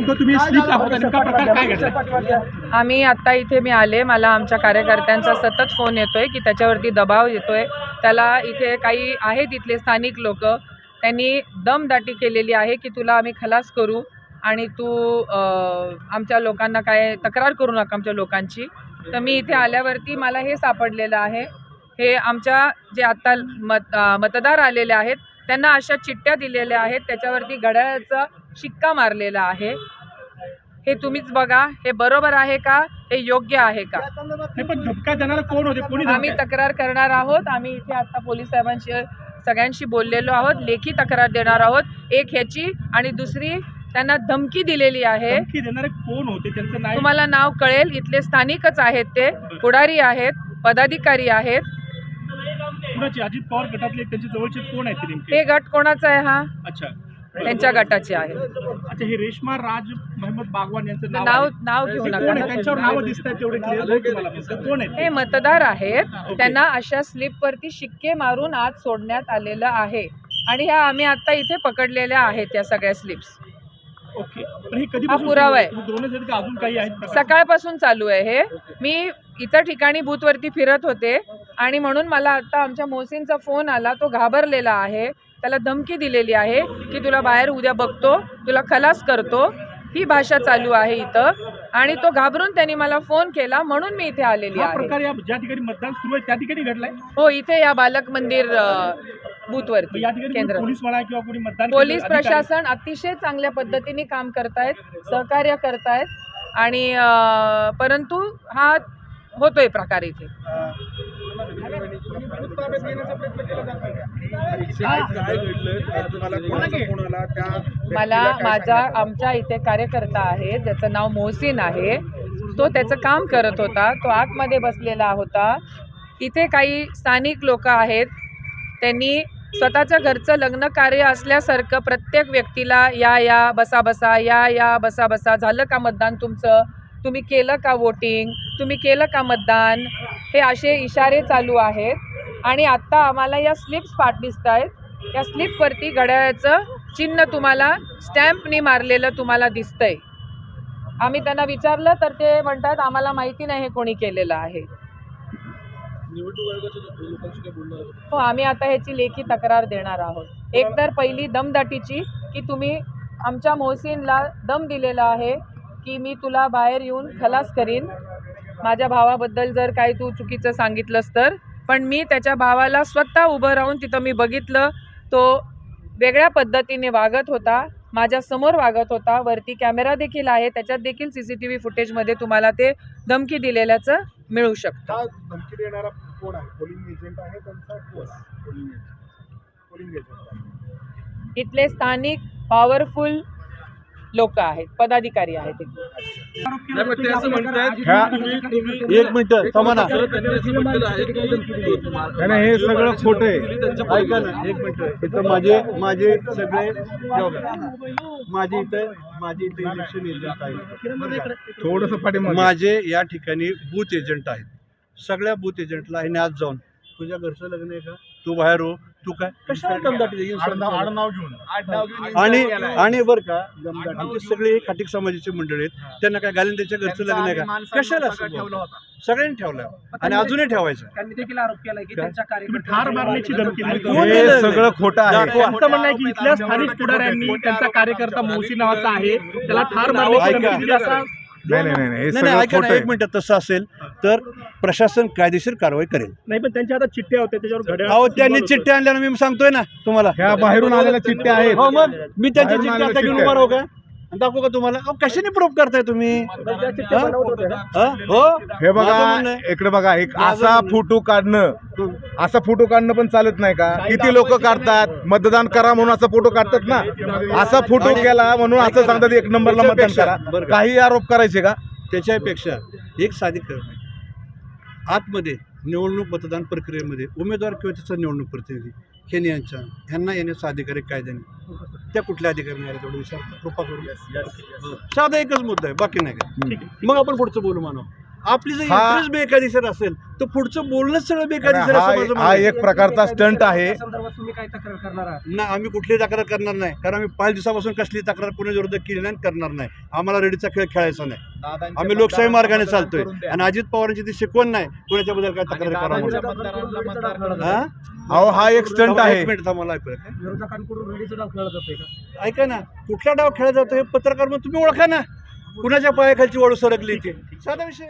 नेमकं तुम्ही स्लीप दाखवता नेमका प्रकार काय घडला आम्ही आत्ता इथे मी आले. मला आमच्या कार्यकर्त्यांचा सतत फोन येतोय की त्याच्यावरती दबाव येतोय. त्याला इथे काही आहेत इथले स्थानिक लोक. त्यांनी दमदाटी केलेली आहे की तुला आम्ही खलास करू आणि तू आमच्या लोकांना काय तक्रार करू नका आमच्या लोकांची. तर मी इथे आल्यावरती मला हे सापडलेलं आहे. हे आमच्या जे आत्ता मत मतदार आलेले आहेत त्यांना अशा चिठ्ठ्या दिलेल्या आहेत. त्याच्यावरती घड्याळाचा शिक्का मारलेला आहे. हे तुम्हीच बघा हे बरोबर आहे का? हे योग्य आहे का? कोण होते? आम्ही तक्रार करणार आहोत. आम्ही इथे आता पोलीस साहेबांशी सगळ्यांशी बोललेलो आहोत. लेखी तक्रार देणार आहोत. एक ह्याची आणि दुसरी त्यांना धमकी दिलेली आहे. कोण होते? तुम्हाला नाव कळेल. इथले स्थानिकच आहेत ते. पुढारी आहेत पदाधिकारी आहेत. अजित पवार गटातले त्यांचे जवळचे कोण आहेत ते हे गट कोणाचा आहे हा? अच्छा. त्यांच्या गटाचे आहे. अच्छा हे रेशमा राज मोहम्मद बागवान यांचं नाव नाव आहे. नाव घेऊ ते कोण आहे? नका त्यांच्यावर नावं दिसत आहेत तेवढे क्लिअर कोण आहेत? हे मतदार आहेत. त्यांना अशा स्लिपवरती शिक्के मारून आत सोडण्यात आलेलं आहे. आणि ह्या आम्ही आता इथे पकडलेल्या आहेत या सगळ्या स्लिप्स ओके. पण हे कधी हा पुरावा आहे. दोनच आहेत का अजून काही आहेत प्रकार? सकाळपासून चालू आहे हे. मी इतर ठिकाणी बूथवरती फिरत होते. आणि म्हणून मला आता आमच्या मोहसिनचा फोन आला तो घाबरलेला आहे. त्याला धमकी दिलेली आहे की तुला बाहेर उद्या बघतो तुला खलास करतो. ही भाषा चालू आहे इथं. आणि तो घाबरून त्यांनी मला फोन केला म्हणून मी इथे आलेली हा आहे. प्रकार या ज्या ठिकाणी मतदान सुरू आहे त्या ठिकाणी घडलाय? हो इथे या बालक मंदिर ठिकाणी केंद्र पोलीस प्रशासन अतिशय चांगल्या पद्धतीने काम करतायत सहकार्य करतायत. आणि परंतु हा होतोय प्रकार इथे. मला माझा आमच्या इथे कार्यकर्ता आहे ज्याचं नाव मोहसिन आहे. तो त्याचं काम करत होता. तो आतमध्ये बसलेला होता. इथे काही स्थानिक लोक आहेत. त्यांनी स्वतःच्या घरचं लग्न कार्य असल्यासारखं प्रत्येक व्यक्तीला या या बसा बसा या या बसा बसा झालं का मतदान तुमचं? तुम्ही केलं का वोटिंग तुम्ही केलं का मतदान? हे असे इशारे चालू आहेत. आणि आत्ता आम्हाला या स्लिप्स पाठ दिसत आहेत या स्लिपवरती घड्याळाचं चिन्ह तुम्हाला स्टॅम्पनी मारलेलं तुम्हाला दिसतंय. आम्ही त्यांना विचारलं तर ते म्हणतात आम्हाला माहिती नाही हे कोणी केलेलं आहे. हो आम्ही आता ह्याची लेखी तक्रार देणार आहोत. एक तर पहिली दमदाटीची की तुम्ही आमच्या मोहसिनला दम दिलेला आहे. की मी तुला बाहेर येऊन खलास करीन. माझ्या भावाबद्दल जर काही तू चुकीचं सांगितलंस तर. पण मी त्याच्या भावाला स्वतः उभं राहून तिथं मी बघितलं. तो वेगळ्या पद्धतीने वागत होता. माझ्यासमोर वागत होता. वरती कॅमेरा देखील आहे. त्याच्यात देखील सी सी टी व्ही फुटेजमध्ये तुम्हाला ते धमकी दिलेल्याचं मिळू शकतं. धमकी देणारा कोण आहे? पोलिंग एजंट आहे त्यांचा? कोण पोलिंग एजंट पोलिंग एजंट इथले स्थानिक पॉवरफुल लोक आहेत पदाधिकारी आहेत एक मिनिट थांबा ना नाही, नाही हे सगळं खोटं आहे. ऐका ना एक मिनिट. इथं माझे माझे सगळे माझे इथं माझे इथे इलेक्शन एजंट आहेत. थोडस माझे या ठिकाणी बूथ एजंट आहेत. सगळ्या बूथ एजंटला आहे आज जाऊन. तुझ्या घरचं लग्न आहे का? तू बाहेर हो. कशाला दमदाटी? आडनाव घेऊन. आणि आणि बरं का आमचे सगळे खाटिक समाजाची मंडळी आहेत. त्यांना काय घालून त्याच्या घरचं लग्न आहे का? कशाला असं? सगळ्यांनी ठेवलं आणि अजूनही ठेवायचं. त्यांनी देखील आरोप केला की त्यांच्या कार्यकर्त्यांना ठार मारण्याची धमकी दिली. कोण हे दिलं? सगळं खोटं आहे. म्हणणं आहे की इथल्या स्थानिक पुढाऱ्यांनी त्यांचा कार्यकर्ता मोहसी नावाचा आहे. त्याला ठार मारण्याची. धमकी दिली असा नाही नाही नाही नाही, हे नाही नाही एक मिनिट तसं असेल तर प्रशासन कायदेशीर कारवाई करेल. नाही पण त्यांच्या हातात चिठ्ठ्या होत्या त्याच्यावर घड्याळ अहो त्यांनी चिठ्ठ्या आणल्या ना मी सांगतोय ना तुम्हाला. ह्या बाहेरून आलेल्या चिठ्ठ्या आहेत. हो मग मी त्यांच्या बाहेरून चिठ्ठ्या आलेल्या आता घेऊन चिठ्ठ्या उभा राहू का? आणि दाखवू का तुम्हाला? अहो कशाने प्रूफ करताय तुम्ही? हा? हा? हो? हे माझं म्हणणं बघा आहे. इकडे बघा एक माझं असा म्हणणं- फोटो काढणं असा फोटो काढणं पण चालत नाही का? किती लोक काढतात? मतदान करा म्हणून असा फोटो काढतात ना? असा फोटो केला म्हणून असं सांगतात एक नंबरला मतदान त्याच्यापेक्षा- करा. बरं का? काही आरोप करायचे का? त्याच्यापेक्षा एक साधी करण आतमध्ये निवडणूक मतदान प्रक्रियेमध्ये उमेदवार किंवा त्याचा निवडणूक प्रतिनिधी हे यांच्या ह्यांना येण्याचा अधिकार कायद्याने. त्या कुठल्या अधिकाऱ्याने आले तेवढं विचार कृपा करून साधा एकच मुद्दा आहे बाकी नाही काय. मग आपण पुढचं बोलू मानव. आपली जर हा- इंटरेस्ट बेकायदेशीर असेल तर पुढचं बोलणंच सगळं बेकायदेशीर असं माझं हा म्हणणं हा आहे. एक प्रकारचा स्टंट आहे. ना आम्ही कुठलीही तक्रार करणार नाही. कारण आम्ही पाच दिवसापासून कसली तक्रार पुणे विरुद्ध केली नाही आणि करणार नाही. आम्हाला रेडीचा खेळ खेळायचा नाही. आम्ही लोकशाही मार्गाने चालतोय. आणि अजित पवारांची ती शिकवण नाही. कुणाच्या बद्दल काय तक्रार करा म्हणून. हा? अहो हा एक स्टंट थांबा, आहे. एक मिनिट थांबा, मला ऐकू द्या. ऐका ना कुठला डाव खेळला जातो हे पत्रकार म्हणून तुम्ही ओळखा ना. कुणाच्या पायाखालची वाळू सरकली ती साधा विषय.